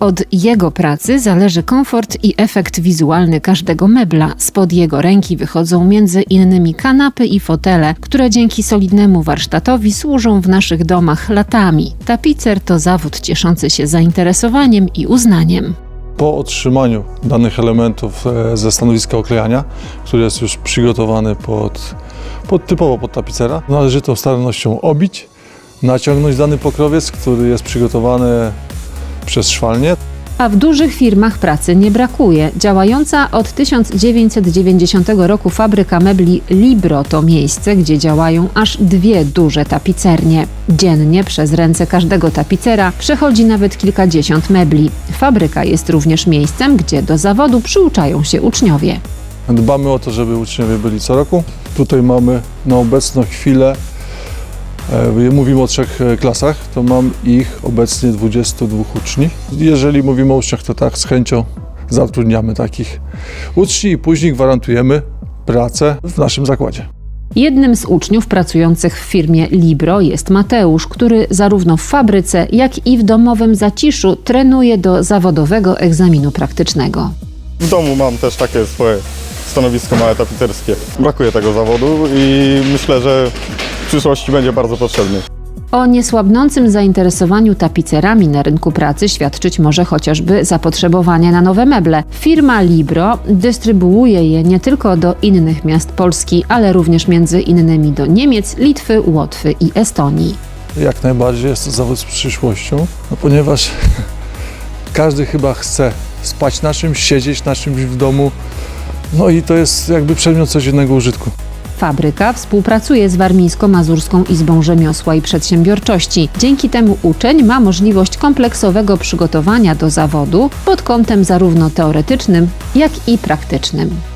Od jego pracy zależy komfort i efekt wizualny każdego mebla. Spod jego ręki wychodzą między innymi kanapy i fotele, które dzięki solidnemu warsztatowi służą w naszych domach latami. Tapicer to zawód cieszący się zainteresowaniem i uznaniem. Po otrzymaniu danych elementów e, ze stanowiska oklejania, który jest już przygotowany pod, pod typowo pod tapicera, należy to starannością obić, naciągnąć dany pokrowiec, który jest przygotowany przez szwalnię. A w dużych firmach pracy nie brakuje. Działająca od 1990 roku fabryka mebli Libro to miejsce, gdzie działają aż dwie duże tapicernie. Dziennie przez ręce każdego tapicera przechodzi nawet kilkadziesiąt mebli. Fabryka jest również miejscem, gdzie do zawodu przyuczają się uczniowie. Dbamy o to, żeby uczniowie byli co roku. Tutaj mamy na obecną chwilę, mówimy o trzech e, klasach, to mam ich obecnie 22 uczni. Jeżeli mówimy o uczniach, to tak z chęcią zatrudniamy takich uczniów i później gwarantujemy pracę w naszym zakładzie. Jednym z uczniów pracujących w firmie Libro jest Mateusz, który zarówno w fabryce, jak i w domowym zaciszu trenuje do zawodowego egzaminu praktycznego. W domu mam też takie swoje stanowisko małe tapicerskie. Brakuje tego zawodu i myślę, że przyszłości będzie bardzo potrzebny. O niesłabnącym zainteresowaniu tapicerami na rynku pracy świadczyć może chociażby zapotrzebowanie na nowe meble. Firma Libro dystrybuuje je nie tylko do innych miast Polski, ale również między innymi do Niemiec, Litwy, Łotwy i Estonii. Jak najbardziej jest to zawód z przyszłością, no ponieważ każdy chyba chce spać na czymś, siedzieć na czymś w domu. No i to jest jakby przedmiot codziennego użytku. Fabryka współpracuje z Warmińsko-Mazurską Izbą Rzemiosła i Przedsiębiorczości. Dzięki temu uczeń ma możliwość kompleksowego przygotowania do zawodu pod kątem zarówno teoretycznym, jak i praktycznym.